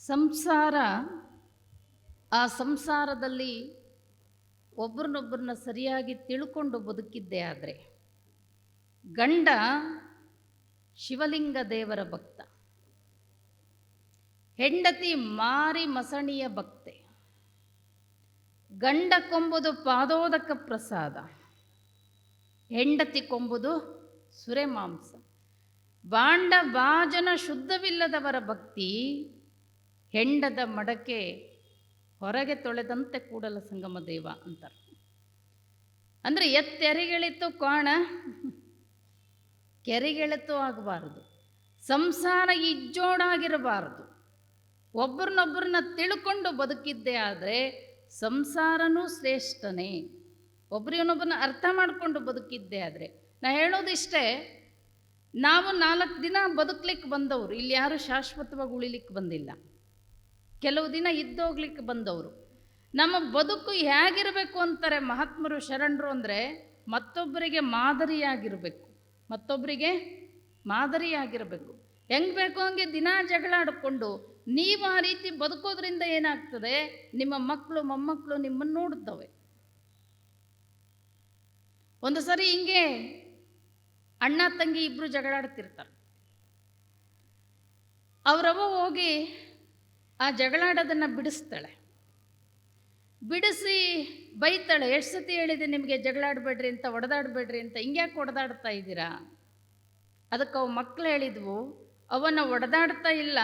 ಸಂಸಾರ, ಆ ಸಂಸಾರದಲ್ಲಿ ಒಬ್ರನ್ನೊಬ್ಬರನ್ನ ಸರಿಯಾಗಿ ತಿಳ್ಕೊಂಡು ಬದುಕಿದ್ದೆ ಆದರೆ, ಗಂಡ ಶಿವಲಿಂಗ ದೇವರ ಭಕ್ತ, ಹೆಂಡತಿ ಮಾರಿ ಮಸಣಿಯ ಭಕ್ತೆ, ಗಂಡ ಕೊಂಬುದು ಪಾದೋದಕ ಪ್ರಸಾದ, ಹೆಂಡತಿ ಕೊಂಬುದು ಸುರೆ ಮಾಂಸ, ಬಾಂಡ ಬಾಜನ ಶುದ್ಧವಿಲ್ಲದವರ ಭಕ್ತಿ ಹೆಂಡದ ಮಡಕೆ ಹೊರಗೆ ತೊಳೆದಂತೆ ಕೂಡಲ ಸಂಗಮ ದೇವ ಅಂತಾರೆ. ಅಂದರೆ ಎತ್ತೆರಿಗೆಳಿತು ಕೋಣ, ಕೆರೆಗೆಳೆತು ಆಗಬಾರದು. ಸಂಸಾರ ಇಜ್ಜೋಡಾಗಿರಬಾರದು. ಒಬ್ಬರನ್ನೊಬ್ಬರನ್ನ ತಿಳ್ಕೊಂಡು ಬದುಕಿದ್ದೇ ಆದರೆ ಸಂಸಾರನೂ ಶ್ರೇಷ್ಠನೇ. ಒಬ್ರಿಗೊನೊಬ್ಬರನ್ನ ಅರ್ಥ ಮಾಡಿಕೊಂಡು ಬದುಕಿದ್ದೇ ಆದರೆ. ನಾ ಹೇಳೋದಿಷ್ಟೇ, ನಾವು ನಾಲ್ಕು ದಿನ ಬದುಕಲಿಕ್ಕೆ ಬಂದವರು, ಇಲ್ಲಿ ಯಾರು ಶಾಶ್ವತವಾಗಿ ಉಳಿಲಿಕ್ಕೆ ಬಂದಿಲ್ಲ. ಕೆಲವು ದಿನ ಇದ್ದೋಗ್ಲಿಕ್ಕೆ ಬಂದವರು. ನಮ್ಮ ಬದುಕು ಹೇಗಿರಬೇಕು ಅಂತಾರೆ ಮಹಾತ್ಮರು, ಶರಣರು ಅಂದರೆ ಮತ್ತೊಬ್ಬರಿಗೆ ಮಾದರಿಯಾಗಿರಬೇಕು. ಮತ್ತೊಬ್ಬರಿಗೆ ಮಾದರಿಯಾಗಿರಬೇಕು. ಹೆಂಗೆ ಬೇಕು ಹಂಗೆ ದಿನ ಜಗಳಾಡಿಕೊಂಡು ನೀವು ಆ ರೀತಿ ಬದುಕೋದ್ರಿಂದ ಏನಾಗ್ತದೆ? ನಿಮ್ಮ ಮಕ್ಕಳು ಮೊಮ್ಮಕ್ಕಳು ನಿಮ್ಮನ್ನು ನೋಡುತ್ತವೆ. ಒಂದು ಸರಿ ಹಿಂಗೆ ಅಣ್ಣ, ತಂಗಿ ಇಬ್ಬರು ಜಗಳಾಡ್ತಿರ್ತಾರೆ. ಅವರವ ಹೋಗಿ ಆ ಜಗಳಾಡೋದನ್ನು ಬಿಡಿಸ್ತಾಳೆ. ಬಿಡಿಸಿ ಬೈತಾಳೆ, ಎಷ್ಟು ಸತಿ ಹೇಳಿದೆ ನಿಮಗೆ ಜಗಳಾಡಬೇಡ್ರಿ ಅಂತ, ಒಡೆದಾಡಬೇಡ್ರಿ ಅಂತ, ಹಿಂಗ್ಯಾಕೆ ಒಡೆದಾಡ್ತಾ ಇದ್ದೀರಾ? ಅದಕ್ಕೆ ಅವು ಮಕ್ಕಳು ಹೇಳಿದ್ವು, ಅವನ ಒಡೆದಾಡ್ತಾ ಇಲ್ಲ,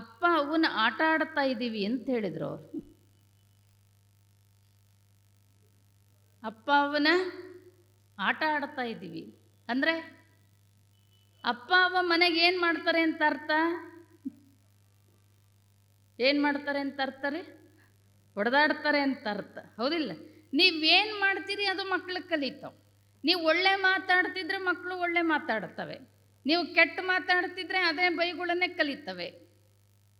ಅಪ್ಪ ಅವನ ಆಟ ಆಡ್ತಾ ಇದ್ದೀವಿ ಅಂತ ಹೇಳಿದರು ಅಪ್ಪ ಅವನ ಆಟ ಆಡ್ತಾ ಇದ್ದೀವಿ. ಅಂದರೆ ಅಪ್ಪ ಅವ ಮನೆಗೆ ಏನು ಮಾಡ್ತಾರೆ ಅಂತ ಅರ್ಥ? ಏನು ಮಾಡ್ತಾರೆ ಅಂತ ಅರ್ಥ ರೀ? ಹೊಡೆದಾಡ್ತಾರೆ ಅಂತ ಅರ್ಥ. ಹೌದಿಲ್ಲ? ನೀವೇನು ಮಾಡ್ತೀರಿ ಅದು ಮಕ್ಕಳು ಕಲಿತಾವೆ ನೀವು ಒಳ್ಳೆ ಮಾತಾಡ್ತಿದ್ರೆ ಮಕ್ಕಳು ಒಳ್ಳೆ ಮಾತಾಡ್ತವೆ. ನೀವು ಕೆಟ್ಟ ಮಾತಾಡ್ತಿದ್ರೆ ಅದೇ ಬೈಗಳನ್ನೇ ಕಲಿತವೆ.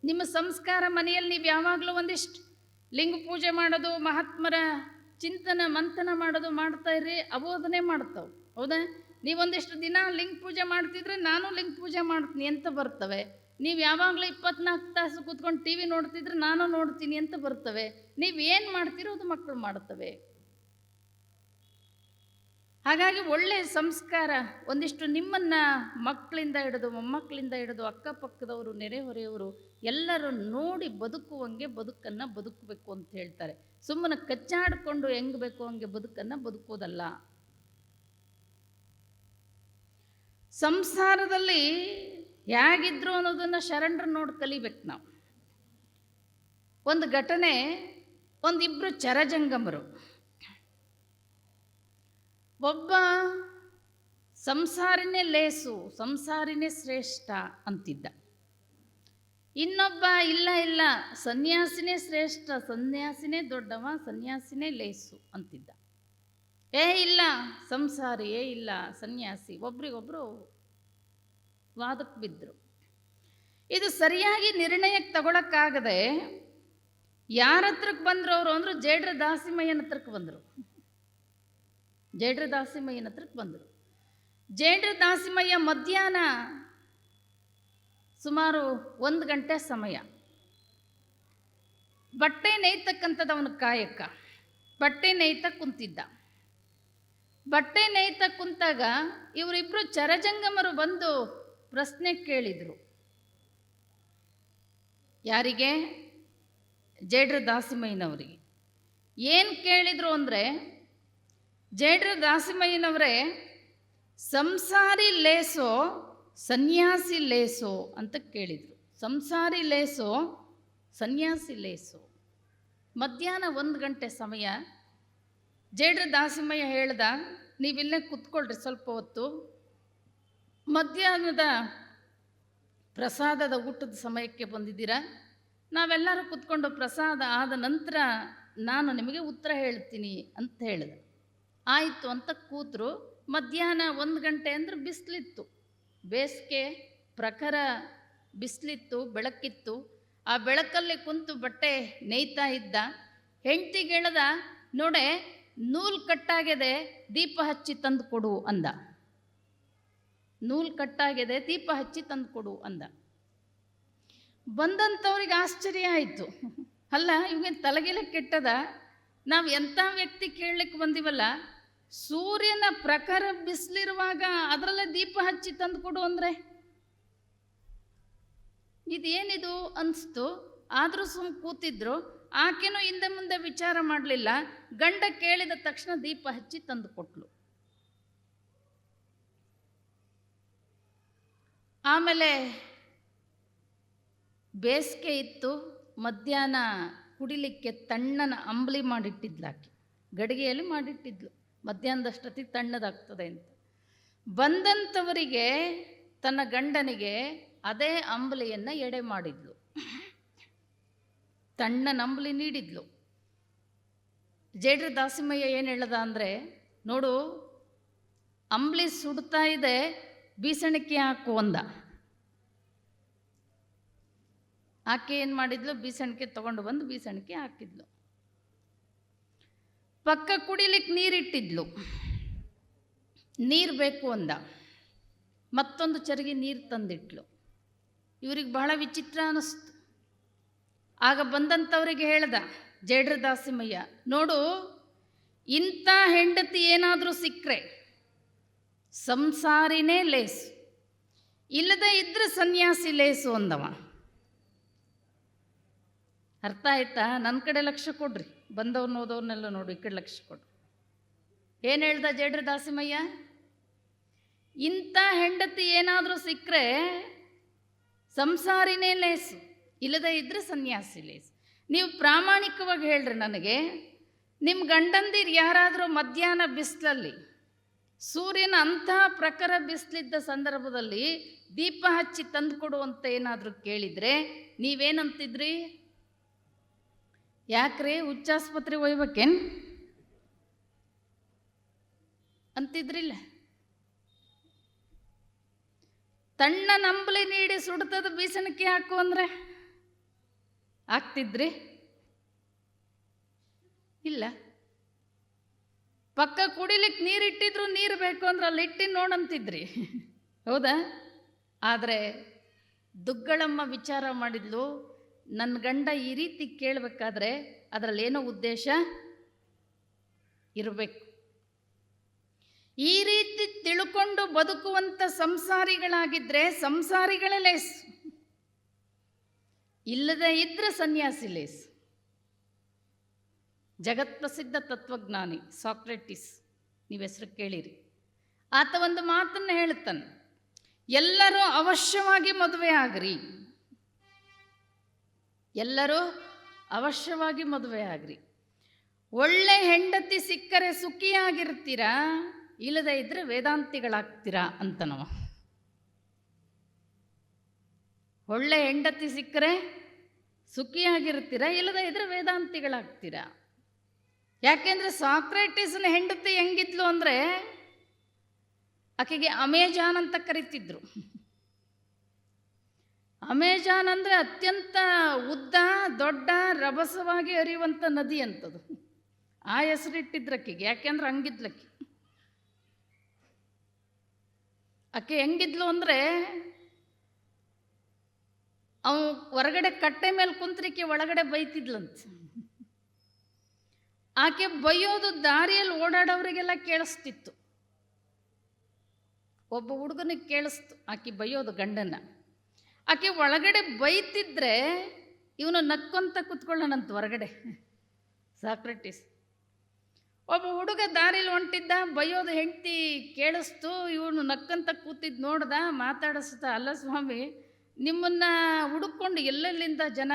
ನಿಮ್ಮ ಸಂಸ್ಕಾರ ಮನೆಯಲ್ಲಿ ನೀವು ಯಾವಾಗಲೂ ಒಂದಿಷ್ಟು ಲಿಂಗ ಪೂಜೆ ಮಾಡೋದು, ಮಹಾತ್ಮರ ಚಿಂತನ, ಮಂಥನ ಮಾಡೋದು ಮಾಡ್ತಾ ಇರ್ರಿ, ಅವು ಅದನ್ನೇ ಮಾಡ್ತಾವೆ. ಹೌದಾ? ನೀವೊಂದಿಷ್ಟು ದಿನ ಲಿಂಗ ಪೂಜೆ ಮಾಡ್ತಿದ್ರೆ ನಾನು ಲಿಂಗ ಪೂಜೆ ಮಾಡ್ತೀನಿ ಅಂತ ಬರ್ತವೆ. ನೀವು ಯಾವಾಗಲೂ ಇಪ್ಪತ್ನಾಲ್ಕು ತಾಸು ಕೂತ್ಕೊಂಡು ಟಿ ವಿ ನೋಡ್ತಿದ್ರೆ ನಾನು ನೋಡ್ತೀನಿ ಅಂತ ಬರ್ತವೆ. ನೀವು ಏನು ಮಾಡ್ತೀರೋ ಅದು ಮಕ್ಕಳು ಮಾಡ್ತವೆ ಹಾಗಾಗಿ ಒಳ್ಳೆಯ ಸಂಸ್ಕಾರ ಒಂದಿಷ್ಟು ನಿಮ್ಮನ್ನು ಮಕ್ಕಳಿಂದ ಹಿಡಿದು ಮೊಮ್ಮಕ್ಕಳಿಂದ ಹಿಡಿದು ಅಕ್ಕಪಕ್ಕದವರು, ನೆರೆಹೊರೆಯವರು ಎಲ್ಲರೂ ನೋಡಿ ಬದುಕುವಂಗೆ ಬದುಕನ್ನು ಬದುಕಬೇಕು ಅಂತ ಹೇಳ್ತಾರೆ. ಸುಮ್ಮನೆ ಕಚ್ಚಾಡಿಕೊಂಡು ಹೆಂಗೆ ಬೇಕು ಹಂಗೆ ಬದುಕನ್ನು ಬದುಕೋದಲ್ಲ. ಸಂಸಾರದಲ್ಲಿ ಹೇಗಿದ್ರು ಅನ್ನೋದನ್ನು ಶರಣರು ನೋಡಿ ಕಲಿಬೇಕು ನಾವು. ಒಂದು ಘಟನೆ ಒಂದಿಬ್ಬರು ಚರಜಂಗಮರು. ಒಬ್ಬ ಸಂಸಾರಿನೇ ಲೇಸು, ಸಂಸಾರಿನೇ ಶ್ರೇಷ್ಠ ಅಂತಿದ್ದ. ಇನ್ನೊಬ್ಬ ಇಲ್ಲ ಇಲ್ಲ, ಸನ್ಯಾಸಿನೇ ಶ್ರೇಷ್ಠ, ಸನ್ಯಾಸಿನೇ ದೊಡ್ಡವ, ಸನ್ಯಾಸಿನೇ ಲೇಸು ಅಂತಿದ್ದ. ಏ ಇಲ್ಲ ಸಂಸಾರಿ ಏ ಇಲ್ಲ, ಸನ್ಯಾಸಿ, ಒಬ್ರಿಗೊಬ್ರು ವಾದಕ್ಕೆ ಬಿದ್ದರು ಇದು ಸರಿಯಾಗಿ ನಿರ್ಣಯಕ್ಕೆ ತಗೊಳಕ್ಕಾಗದೆ ಯಾರ ಹತ್ರಕ್ಕೆ ಬಂದರು ಅವರು ಅಂದರು ಜೇಡ್ರ ದಾಸಿಮಯ್ಯನ ಹತ್ರಕ್ಕೆ ಬಂದರು. ಜೇಡ್ರ ದಾಸಿಮಯ್ಯನ ಹತ್ರಕ್ಕೆ ಬಂದರು. ಜೇಡ್ರ ದಾಸಿಮಯ್ಯ ಮಧ್ಯಾಹ್ನ ಸುಮಾರು ಒಂದು ಗಂಟೆ ಸಮಯ. ಬಟ್ಟೆ ನೇಯ್ತಕ್ಕಂಥದ್ದು ಅವನ ಕಾಯಕ. ಬಟ್ಟೆ ನೇಯ್ತ ಕುಂತಿದ್ದ. ಬಟ್ಟೆ ನೇಯ್ತ ಕುಂತಾಗ ಇವರಿಬ್ಬರು ಚರಜಂಗಮರು ಬಂದು ಪ್ರಶ್ನೆ ಕೇಳಿದರು. ಯಾರಿಗೆ? ಜೇಡ್ರ ದಾಸಿಮಯ್ಯನವರಿಗೆ ಏನು ಕೇಳಿದರು ಅಂದರೆ ಜೇಡ್ರ ದಾಸಿಮಯ್ಯನವರೇ ಸಂಸಾರಿ ಲೇಸೋ, ಸನ್ಯಾಸಿ ಲೇಸೋ ಅಂತ ಕೇಳಿದರು. ಸಂಸಾರಿ ಲೇಸೋ, ಸನ್ಯಾಸಿ ಲೇಸೋ. ಮಧ್ಯಾಹ್ನ ಒಂದು ಗಂಟೆ ಸಮಯ ಜೇಡ್ರ ದಾಸಿಮಯ್ಯ ಹೇಳ್ದ, ನೀವಿಲ್ಲೇ ಕುತ್ಕೊಳ್ರಿ ಸ್ವಲ್ಪ ಹೊತ್ತು. ಮಧ್ಯಾಹ್ನದ ಪ್ರಸಾದದ ಊಟದ ಸಮಯಕ್ಕೆ ಬಂದಿದ್ದೀರಾ? ನಾವೆಲ್ಲರೂ ಕುತ್ಕೊಂಡು ಪ್ರಸಾದ ಆದ ನಂತರ ನಾನು ನಿಮಗೆ ಉತ್ತರ ಹೇಳ್ತೀನಿ ಅಂತ ಹೇಳಿದ. ಆಯಿತು ಅಂತ ಕೂತರು. ಮಧ್ಯಾಹ್ನ ಒಂದು ಗಂಟೆ ಅಂದ್ರೆ ಬಿಸಿಲಿತ್ತು. ಬೇಸಿಗೆ ಪ್ರಖರ ಬಿಸಿಲಿತ್ತು, ಬೆಳಕಿತ್ತು. ಆ ಬೆಳಕಲ್ಲಿ ಕುಂತು ಬಟ್ಟೆ ನೇಯ್ತಾ ಇದ್ದ. ಹೆಂಡ್ತಿಗೆ ಗೆಳೆದ ನೋಡೆ ನೂಲು ಕಟ್ಟಾಗಿದೆ ದೀಪ ಹಚ್ಚಿ ತಂದು ಕೊಡು ಅಂದ. ನೂಲು ಕಟ್ಟಾಗಿದೆ, ದೀಪ ಹಚ್ಚಿ ತಂದು ಕೊಡು ಅಂದ. ಬಂದಂಥವ್ರಿಗೆ ಆಶ್ಚರ್ಯ ಆಯಿತು. ಅಲ್ಲ ಇವಾಗ ತಲೆಗೆಲ್ಲ ಕೆಟ್ಟದ? ನಾವು ಎಂಥ ವ್ಯಕ್ತಿ ಕೇಳಲಿಕ್ಕೆ ಬಂದಿವಲ್ಲ, ಸೂರ್ಯನ ಪ್ರಖರ ಬಿಸಿಲಿರುವಾಗ ಅದರಲ್ಲೇ ದೀಪ ಹಚ್ಚಿ ತಂದು ಕೊಡು ಅಂದರೆ? ಇದೇನಿದು ಅನಿಸ್ತು? ಆದರೂ ಸುಮ್ಮ ಕೂತಿದ್ರು, ಆಕೆನೂ ಹಿಂದೆ ಮುಂದೆ ವಿಚಾರ ಮಾಡಲಿಲ್ಲ, ಗಂಡ ಕೇಳಿದ ತಕ್ಷಣ ದೀಪ ಹಚ್ಚಿ ತಂದು ಕೊಟ್ಲು. ಆಮೇಲೆ ಬೇಸಿಗೆ ಇತ್ತು, ಮಧ್ಯಾಹ್ನ ಕುಡಿಲಿಕ್ಕೆ ತಣ್ಣನ ಅಂಬಲಿ ಮಾಡಿಟ್ಟಿದ್ಲು ಆಕೆ. ಗಡಿಗೆಯಲ್ಲಿ ಮಾಡಿಟ್ಟಿದ್ಲು. ಮಧ್ಯಾಹ್ನದಷ್ಟೊತ್ತಿಗೆ ತಣ್ಣದಾಗ್ತದೆ ಅಂತ. ಬಂದಂಥವರಿಗೆ ತನ್ನ ಗಂಡನಿಗೆ ಅದೇ ಅಂಬಲಿಯನ್ನು ಎಡೆ ಮಾಡಿದ್ಲು. ತಣ್ಣನ ಅಂಬಲಿ ನೀಡಿದ್ಲು. ಜೇಡ್ರ ದಾಸಿಮಯ್ಯ ಏನು ಹೇಳದ ಅಂದರೆ, ನೋಡು, ಅಂಬ್ಲಿ ಸುಡ್ತಾ ಇದೆ ಬೀಸಣಿಕೆ ಹಾಕು ಅಂದ. ಆಕೆ ಏನು ಮಾಡಿದ್ಲು? ಬೀಸಣಿಕೆ ತಗೊಂಡು ಬಂದು ಬೀಸಣಿಕೆ ಹಾಕಿದ್ಲು. ಪಕ್ಕ ಕುಡಿಲಿಕ್ಕೆ ನೀರಿಟ್ಟಿದ್ಲು. ನೀರು ಬೇಕು ಅಂದ. ಮತ್ತೊಂದು ಚರಿಗೆ ನೀರು ತಂದಿಟ್ಲು. ಇವ್ರಿಗೆ ಬಹಳ ವಿಚಿತ್ರ ಅನ್ನಿಸ್ತು ಆಗ ಬಂದಂಥವ್ರಿಗೆ ಹೇಳ್ದ ಜೇಡ್ರ ದಾಸಿಮಯ್ಯ ನೋಡು, ಇಂಥ ಹೆಂಡತಿ ಏನಾದರೂ ಸಿಕ್ಕರೆ ಸಂಸಾರಿನೇ ಲೇಸು. ಇಲ್ಲದೆ ಇದ್ರೆ ಸನ್ಯಾಸಿ ಲೇಸು ಅಂದವ. ಅರ್ಥ ಆಯ್ತಾ? ನನ್ನ ಕಡೆ ಲಕ್ಷ್ಯ ಕೊಡ್ರಿ. ಬಂದವ್ರು ಓದೋರ್ನೆಲ್ಲ ನೋಡು, ಈ ಕಡೆ ಲಕ್ಷ್ಯ ಕೊಡ್ರಿ ಏನು ಹೇಳ್ದ ಜೇಡ್ರ ದಾಸಿಮಯ್ಯ? ಇಂಥ ಹೆಂಡತಿ ಏನಾದರೂ ಸಿಕ್ಕರೆ ಸಂಸಾರಿನೇ ಲೇಸು, ಇಲ್ಲದೆ ಇದ್ದರೆ ಸನ್ಯಾಸಿ ಲೇಸು. ನೀವು ಪ್ರಾಮಾಣಿಕವಾಗಿ ಹೇಳ್ರಿ ನನಗೆ ನಿಮ್ಮ ಗಂಡಂದಿರು ಯಾರಾದರೂ ಮಧ್ಯಾಹ್ನ ಬಿಸಿಲಲ್ಲಿ ಸೂರ್ಯನ ಅಂತಹ ಪ್ರಖರ ಬಿಸಿಲಿದ್ದ ಸಂದರ್ಭದಲ್ಲಿ ದೀಪ ಹಚ್ಚಿ ತಂದು ಅಂತ ಏನಾದರೂ ಕೇಳಿದರೆ ನೀವೇನಂತಿದ್ರಿ? ಯಾಕ್ರಿ ಹುಚ್ಚಾಸ್ಪತ್ರೆ ಒಯ್ಬೇಕೇನು? ಅಂತಿದ್ರಿಲ್ಲ. ತಣ್ಣ ನಂಬಲಿ ನೀಡಿ ಸುಡ್ತದ ಬೀಸಣಿಕೆ ಹಾಕು ಅಂದರೆ ಆಗ್ತಿದ್ರಿ? ಇಲ್ಲ. ಪಕ್ಕ ಕುಡಿಲಿಕ್ಕೆ ನೀರು ಇಟ್ಟಿದ್ರು ನೀರು ಬೇಕು ಅಂದ್ರೆ ಅಲ್ಲಿ ಇಟ್ಟು ನೋಡಂತಿದ್ರಿ. ಹೌದಾ? ಆದರೆ ದುಗ್ಗಳಮ್ಮ ವಿಚಾರ ಮಾಡಿದ್ಲು ನನ್ನ ಗಂಡ ಈ ರೀತಿ ಕೇಳಬೇಕಾದ್ರೆ ಅದರಲ್ಲಿ ಏನೋ ಉದ್ದೇಶ? ಇರಬೇಕು. ಈ ರೀತಿ ತಿಳ್ಕೊಂಡು ಬದುಕುವಂಥ ಸಂಸಾರಿಗಳಾಗಿದ್ದರೆ ಸಂಸಾರಿಗಳ ಲೇಸ್. ಇಲ್ಲದೆ ಇದ್ದರೆ ಸನ್ಯಾಸಿ ಲೇಸ್. ಜಗತ್ಪ್ರಸಿದ್ಧ ತತ್ವಜ್ಞಾನಿ ಸಾಕ್ರೆಟಿಸ್ ನೀವು ಹೆಸರು ಕೇಳಿರಿ. ಆತ ಒಂದು ಮಾತನ್ನು ಹೇಳುತ್ತಾನೆ, ಎಲ್ಲರೂ ಅವಶ್ಯವಾಗಿ ಮದುವೆ ಆಗ್ರಿ. ಎಲ್ಲರೂ ಅವಶ್ಯವಾಗಿ ಮದುವೆ ಆಗ್ರಿ. ಒಳ್ಳೆ ಹೆಂಡತಿ ಸಿಕ್ಕರೆ ಸುಖಿಯಾಗಿರ್ತೀರಾ, ಇಲ್ಲದೆ ಇದ್ರೆ ವೇದಾಂತಿಗಳಾಗ್ತೀರಾ ಅಂತನವ. ಒಳ್ಳೆ ಹೆಂಡತಿ ಸಿಕ್ಕರೆ ಸುಖಿಯಾಗಿರ್ತೀರಾ, ಇಲ್ಲದೆ ಇದ್ರೆ ವೇದಾಂತಿಗಳಾಗ್ತೀರಾ? ಯಾಕೆಂದ್ರೆ ಸಾಕ್ರೆಟಿಸ್ನ ಹೆಂಡತಿ ಹೆಂಗಿದ್ಲು ಅಂದರೆ ಆಕೆಗೆ ಅಮೆಜಾನ್ ಅಂತ ಕರಿತಿದ್ರು. ಅಮೆಜಾನ್ ಅಂದರೆ ಅತ್ಯಂತ ಉದ್ದ, ದೊಡ್ಡ, ರಭಸವಾಗಿ ಹರಿಯುವಂಥ ನದಿ ಅಂತದು. ಆ ಹೆಸರಿಟ್ಟಿದ್ರಕ್ಕಿಗೆ ಯಾಕೆಂದ್ರೆ ಹಂಗಿದ್ಲಕ್ಕಿ ಆಕೆ. ಹೆಂಗಿದ್ಲು ಅಂದರೆ ಅವು ಹೊರಗಡೆ ಕಟ್ಟೆ ಮೇಲೆ ಕುಂತ್ರಿಕೆ ಒಳಗಡೆ ಬೈತಿದ್ಲಂತ. ಆಕೆ ಬೈಯೋದು ದಾರಿಯಲ್ಲಿ ಓಡಾಡೋರಿಗೆಲ್ಲ ಕೇಳಿಸ್ತಿತ್ತು. ಒಬ್ಬ ಹುಡುಗನಿಗೆ ಕೇಳಿಸ್ತು, ಆಕೆ ಬೈಯೋದು ಗಂಡನ. ಆಕೆ ಒಳಗಡೆ ಬೈತಿದ್ರೆ ಇವನು ನಕ್ಕೊಂತ ಕುತ್ಕೊಳ್ಳೋಣಂತ ಹೊರಗಡೆ. ಸಾಕ್ರೆಟಿಸ್. ಒಬ್ಬ ಹುಡುಗ ದಾರಿಲಿ ಹೊಂಟಿದ್ದ, ಬೈಯೋದು ಹೆಂಡ್ತಿ ಕೇಳಿಸ್ತು, ಇವನು ನಕ್ಕಂತ ಕೂತಿದ್ದು ನೋಡ್ದ, ಮಾತಾಡಿಸ್ತ, ಅಲ್ಲ ಸ್ವಾಮಿ, ನಿಮ್ಮನ್ನು ಹುಡುಕೊಂಡು ಎಲ್ಲೆಲ್ಲಿಂದ ಜನ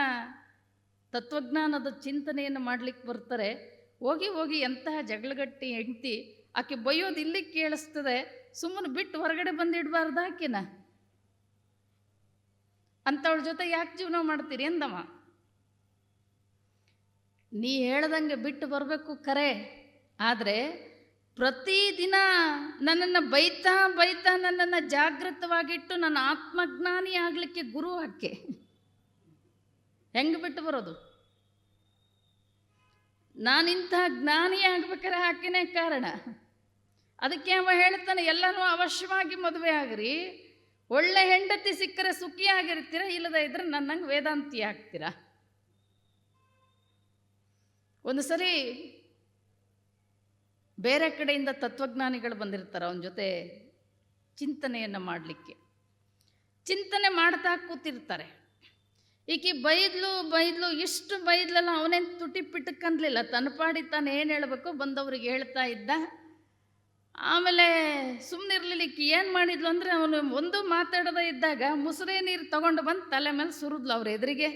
ತತ್ವಜ್ಞಾನದ ಚಿಂತನೆಯನ್ನು ಮಾಡಲಿಕ್ಕೆ ಬರ್ತಾರೆ ಹೋಗಿ ಹೋಗಿ ಎಂತಹ ಜಗಳಗಟ್ಟಿ ಹೆಂಡ್ತಿ ಆಕೆ ಬೈಯೋದು ಇಲ್ಲಿ ಕೇಳಿಸ್ತದೆ. ಸುಮ್ಮನೆ ಬಿಟ್ಟು ಹೊರಗಡೆ ಬಂದು ಇಡಬಾರ್ದು ಆಕೆನ. ಅಂಥವಳ ಜೊತೆ ಯಾಕೆ ಜೀವನ ಮಾಡ್ತೀರಿ ಎಂದವ. ನೀ ಹೇಳ್ದಂಗೆ ಬಿಟ್ಟು ಬರಬೇಕು ಕರೆ. ಆದರೆ ಪ್ರತಿದಿನ ನನ್ನನ್ನು ಬೈತಾ ಬೈತಾ ನನ್ನನ್ನು ಜಾಗೃತವಾಗಿಟ್ಟು ನನ್ನ ಆತ್ಮಜ್ಞಾನಿ ಆಗಲಿಕ್ಕೆ ಗುರು ಹಾಕೆ ಹೆಂಗೆ ಬಿಟ್ಟು ಬರೋದು? ನಾನಿಂಥ ಜ್ಞಾನಿ ಆಗ್ಬೇಕಾರೆ ಹಾಕಿನೇ ಕಾರಣ. ಅದಕ್ಕೆ ಅವ ಹೇಳ್ತಾನೆ, ಎಲ್ಲನೂ ಅವಶ್ಯವಾಗಿ ಮದುವೆ ಆಗ್ರಿ. ಒಳ್ಳೆ ಹೆಂಡತಿ ಸಿಕ್ಕರೆ ಸುಖಿಯಾಗಿರ್ತೀರ ಇಲ್ಲದೇ ಇದ್ರೆ ನನ್ನಂಗೆ ವೇದಾಂತಿ ಆಗ್ತೀರಾ. ಒಂದು ಸರಿ ಬೇರೆ ಕಡೆಯಿಂದ ತತ್ವಜ್ಞಾನಿಗಳು ಬಂದಿರ್ತಾರೆ, ಅವನ ಜೊತೆ ಚಿಂತನೆಯನ್ನು ಮಾಡಲಿಕ್ಕೆ. ಚಿಂತನೆ ಮಾಡ್ತಾ ಕೂತಿರ್ತಾರೆ. ಈಕಿ ಬೈದ್ಲು ಬೈದ್ಲು, ಇಷ್ಟು ಬೈದ್ಲಲ್ಲ ಅವನೇನು ತುಟಿ ಪಿಟಕ್ಕನ್ಲಿಲ್ಲ ತನ್ನ ಪಾಡಿ ತಾನು ಏನು ಹೇಳಬೇಕು ಬಂದವ್ರಿಗೆ ಹೇಳ್ತಾ ಇದ್ದ. ಆಮೇಲೆ ಸುಮ್ಮನಿರ್ಲಿಲ್ಲ ಈಕಿ ಏನು ಮಾಡಿದ್ಲು ಅಂದರೆ ಅವನು ಒಂದು ಮಾತಾಡದೇ ಇದ್ದಾಗ ಮುಸುರೆ ನೀರು ತಗೊಂಡು ಬಂದು ತಲೆ ಮೇಲೆ ಸುರಿದ್ಲು ಅವ್ರ ಎದುರಿಗೆ.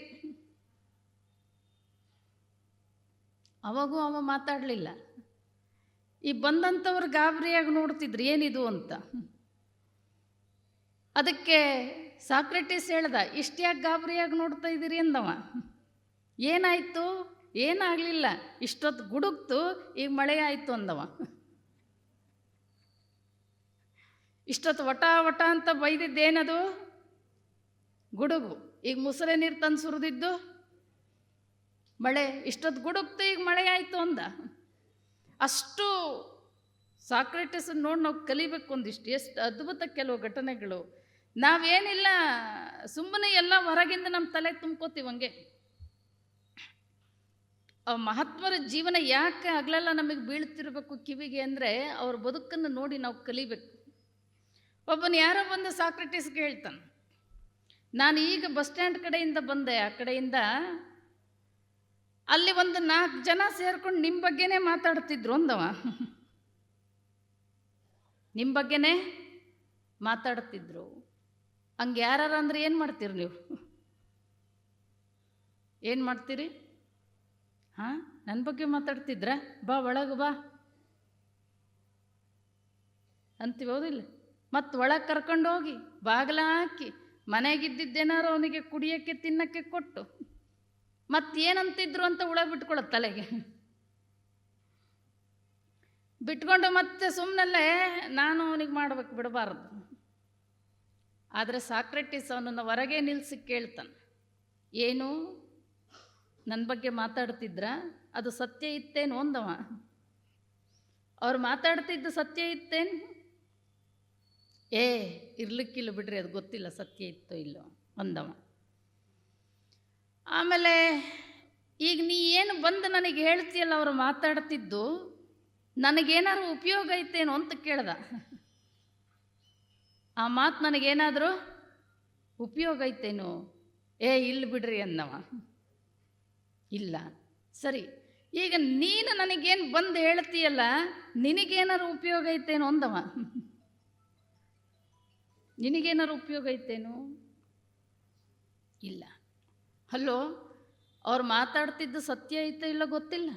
ಅವಾಗೂ ಅವ ಮಾತಾಡಲಿಲ್ಲ. ಈ ಬಂದಂಥವ್ರು ಗಾಬರಿಯಾಗಿ ನೋಡ್ತಿದ್ರು ಏನಿದು ಅಂತ. ಅದಕ್ಕೆ ಸಾಕ್ರೆಟಿಸ್ ಹೇಳ್ದ ಇಷ್ಟ್ಯಾಕೆ ಗಾಬರಿಯಾಗಿ ನೋಡ್ತಾ ಇದ್ದೀರಿ ಅಂದವ. ಏನಾಯಿತು? ಏನಾಗಲಿಲ್ಲ? ಇಷ್ಟೊತ್ತು ಗುಡುಕ್ತು ಈಗ ಮಳೆ ಆಯಿತು ಅಂದವ. ಇಷ್ಟೊತ್ತು ವಟ ವಟ ಅಂತ ಬೈದಿದ್ದೇನದು? ಗುಡುಗು. ಈಗ ಮುಸುರೆ ನೀರು ತಂದು ಸುರಿದಿದ್ದು. ಮಳೆ ಇಷ್ಟೊತ್ತು ಗುಡುಕ್ತು ಈಗ ಮಳೆ ಆಯಿತು ಅಂದ. ಅಷ್ಟು ಸಾಕ್ರೆಟಿಸ್ ನೋಡಿ ನಾವು ಕಲಿಬೇಕು ಒಂದಿಷ್ಟು. ಎಷ್ಟು ಅದ್ಭುತ ಕೆಲವು ಘಟನೆಗಳು. ನಾವೇನಿಲ್ಲ, ಸುಮ್ಮನೆ ಎಲ್ಲ ಹೊರಗಿಂದ ನಮ್ಮ ತಲೆ ತುಂಬ್ಕೋತೀವಿ ಹಂಗೆ. ಮಹಾತ್ಮರ ಜೀವನ ಯಾಕೆ ಆಗಲೆಲ್ಲ ನಮಗೆ ಬೀಳ್ತಿರ್ಬೇಕು ಕಿವಿಗೆ ಅಂದರೆ ಅವ್ರ ಬದುಕನ್ನು ನೋಡಿ ನಾವು ಕಲಿಬೇಕು. ಒಬ್ಬನು ಯಾರೋ ಬಂದು ಸಾಕ್ರೆಟಿಸ್ಗೆ ಹೇಳ್ತಾನೆ, ನಾನು ಈಗ ಬಸ್ ಸ್ಟ್ಯಾಂಡ್ ಕಡೆಯಿಂದ ಬಂದೆ, ಆ ಕಡೆಯಿಂದ ಅಲ್ಲಿ ಒಂದು ನಾಲ್ಕು ಜನ ಸೇರ್ಕೊಂಡು ನಿಮ್ಮ ಬಗ್ಗೆನೇ ಮಾತಾಡ್ತಿದ್ರು ಅಂದವ. ನಿಮ್ಮ ಬಗ್ಗೆನೇ ಮಾತಾಡ್ತಿದ್ರು. ಹಂಗೆ ಯಾರು ಅಂದ್ರೆ ಏನು ಮಾಡ್ತೀರಿ ನೀವು? ಏನು ಮಾಡ್ತೀರಿ? ಹಾಂ ನನ್ನ ಬಗ್ಗೆ ಮಾತಾಡ್ತಿದ್ರ? ಬಾ, ಒಳಗೆ ಬಾ. ಅಂತೀವಿ, ಹೌದಿಲ್ಲ? ಮತ್ತು ಒಳಗೆ ಕರ್ಕೊಂಡು ಹೋಗಿ, ಬಾಗಿಲ ಹಾಕಿ, ಮನೆಗಿದ್ದಿದ್ದೇನಾರು ಅವನಿಗೆ ಕುಡಿಯೋಕ್ಕೆ, ತಿನ್ನಕ್ಕೆ ಕೊಟ್ಟು. ಮತ್ತೇನಂತಿದ್ರು ಅಂತ ಹುಳ ಬಿಟ್ಕೊಳ್ಳೋ ತಲೆಗೆ. ಬಿಟ್ಕೊಂಡು ಮತ್ತೆ ಸುಮ್ಮನಲ್ಲೇ ನಾನು ಅವನಿಗೆ ಮಾಡ್ಬೇಕು, ಬಿಡಬಾರ್ದು. ಆದರೆ ಸಾಕ್ರೆಟಿಸ್ ಅವನನ್ನು ಹೊರಗೆ ನಿಲ್ಲಿಸಿ ಕೇಳ್ತಾನೆ. ಏನು? ನನ್ನ ಬಗ್ಗೆ ಮಾತಾಡ್ತಿದ್ರ? ಅದು ಸತ್ಯ ಇತ್ತೇನು ಒಂದವ ಅವ್ರು ಮಾತಾಡ್ತಿದ್ದು ಸತ್ಯ ಇತ್ತೇನು? ಏ, ಇರ್ಲಿಕ್ಕಿಲ್ಲ ಬಿಡ್ರಿ, ಅದು ಗೊತ್ತಿಲ್ಲ ಸತ್ಯ ಇತ್ತೋ ಇಲ್ಲೋ ಒಂದವ ಆಮೇಲೆ ಈಗ ನೀ ಏನು ಬಂದು ನನಗೆ ಹೇಳ್ತೀಯಲ್ಲ ಅವರು ಮಾತಾಡ್ತಿದ್ದು? ನನಗೇನಾದ್ರು ಉಪಯೋಗ ಐತೇನು ಅಂತ ಕೇಳ್ದ. ಆ ಮಾತು ನನಗೇನಾದರೂ ಉಪಯೋಗ ಐತೇನು? ಏ ಇಲ್ಲಿ ಬಿಡ್ರಿ ಅನ್ನವ. ಇಲ್ಲ. ಸರಿ. ಈಗ ನೀನು ನನಗೇನು ಬಂದು ಹೇಳ್ತೀಯಲ್ಲ ನಿನಗೇನಾರು ಉಪಯೋಗ ಐತೇನು ಅಂದವ. ನಿನಗೇನಾರು ಉಪಯೋಗ ಐತೇನು? ಇಲ್ಲ. ಹಲೋ, ಅವ್ರು ಮಾತಾಡ್ತಿದ್ದು ಸತ್ಯ ಐತೋ ಇಲ್ಲ ಗೊತ್ತಿಲ್ಲ.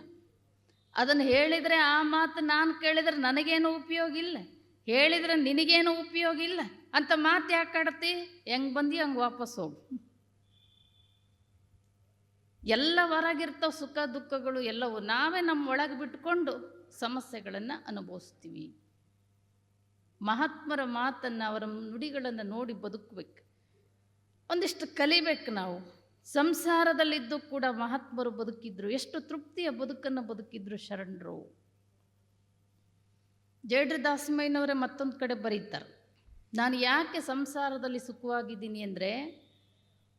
ಅದನ್ನು ಹೇಳಿದರೆ ಆ ಮಾತು ನಾನು ಕೇಳಿದರೆ ನನಗೇನು ಉಪಯೋಗ ಇಲ್ಲ. ಹೇಳಿದರೆ ನಿನಗೇನು ಉಪಯೋಗ ಇಲ್ಲ? ಅಂತ ಮಾತು ಯಾಕೆ ಕಾಡತ್ತಿ? ಹೆಂಗೆ ಬಂದು ಹಂಗೆ ವಾಪಸ್ ಹೋಗು. ಎಲ್ಲ ಹೊರಗಿರ್ತಾವ ಸುಖ ದುಃಖಗಳು ಎಲ್ಲವೂ ನಾವೇ ನಮ್ಮ ಒಳಗೆ ಬಿಟ್ಕೊಂಡು ಸಮಸ್ಯೆಗಳನ್ನು ಅನುಭವಿಸ್ತೀವಿ. ಮಹಾತ್ಮರ ಮಾತನ್ನು ಅವರ ನುಡಿಗಳನ್ನು ನೋಡಿ ಬದುಕಬೇಕು. ಒಂದಿಷ್ಟು ಕಲಿಬೇಕು ನಾವು. ಸಂಸಾರದಲ್ಲಿದ್ದು ಕೂಡ ಮಹಾತ್ಮರು ಬದುಕಿದ್ರು, ಎಷ್ಟು ತೃಪ್ತಿಯ ಬದುಕನ್ನು ಬದುಕಿದ್ರು ಶರಣರು. ಜೇಡ್ರ ದಾಸಮಯ್ಯನವರೇ ಮತ್ತೊಂದು ಕಡೆ ಬರೀತಾರೆ. ನಾನು ಯಾಕೆ ಸಂಸಾರದಲ್ಲಿ ಸುಖವಾಗಿದ್ದೀನಿ ಅಂದರೆ,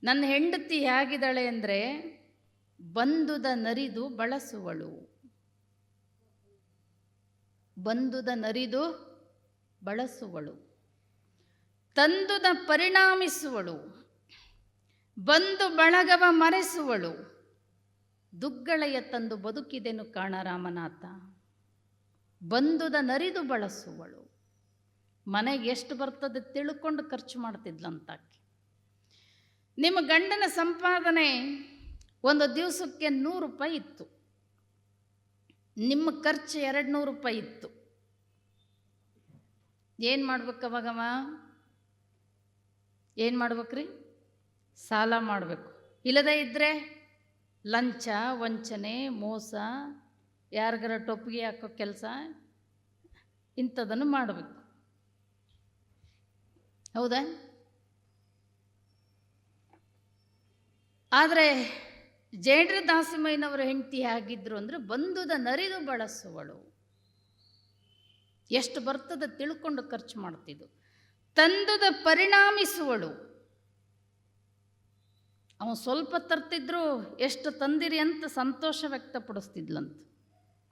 ನನ್ನ ಹೆಂಡತಿ ಹೇಗಿದ್ದಾಳೆ ಅಂದರೆ, ಬಂದುದ ನರಿದು ಬಳಸುವಳು. ಬಂದುದ ನರಿದು ಬಳಸುವಳು. ತಂದುದ ಪರಿಣಾಮಿಸುವಳು. ಬಂದು ಬಳಗವ ಮರೆಸುವಳು. ದುಗ್ಗಳೆಯ ತಂದು ಬದುಕಿದೆನು ಕಾಣ ರಾಮನಾಥ ಬಂದುದ ನರಿದು ಬಳಸುವಳು. ಮನೆಗೆ ಎಷ್ಟು ಬರ್ತದೆ ತಿಳ್ಕೊಂಡು ಖರ್ಚು ಮಾಡ್ತಿದ್ಲಂತಾಕೆ. ನಿಮ್ಮ ಗಂಡನ ಸಂಪಾದನೆ ಒಂದು ದಿವಸಕ್ಕೆ ನೂರು ರೂಪಾಯಿ ಇತ್ತು. ನಿಮ್ಮ ಖರ್ಚು ಎರಡು ನೂರು ರೂಪಾಯಿ ಇತ್ತು. ಏನು ಮಾಡ್ಬೇಕು ಅವಾಗವ? ಏನು ಮಾಡ್ಬೇಕ್ರಿ? ಸಾಲ ಮಾಡಬೇಕು. ಇಲ್ಲದೇ ಇದ್ದರೆ ಲಂಚ, ವಂಚನೆ, ಮೋಸ ಯಾರಿಗಾರ ಟೊಪ್ಪಿಗೆ ಹಾಕೋ ಕೆಲಸ, ಇಂಥದನ್ನು ಮಾಡಬೇಕು. ಹೌದಾ? ಆದರೆ ಜೇಡ್ರ ದಾಸಿಮಯ್ಯನವರ ಹೆಂಡತಿ ಹೇಗಿದ್ರು ಅಂದರೆ, ಬಂದುದ ನರಿದು ಬಳಸುವಳು. ಎಷ್ಟು ಬರ್ತದ ತಿಳ್ಕೊಂಡು ಖರ್ಚು ಮಾಡ್ತಿದ್ದು. ತಂದದ ಪರಿಣಾಮಿಸುವಳು. ಅವನು ಸ್ವಲ್ಪ ತರ್ತಿದ್ರು, ಎಷ್ಟು ತಂದಿರಿ ಅಂತ ಸಂತೋಷ ವ್ಯಕ್ತಪಡಿಸ್ತಿದ್ಲಂತ.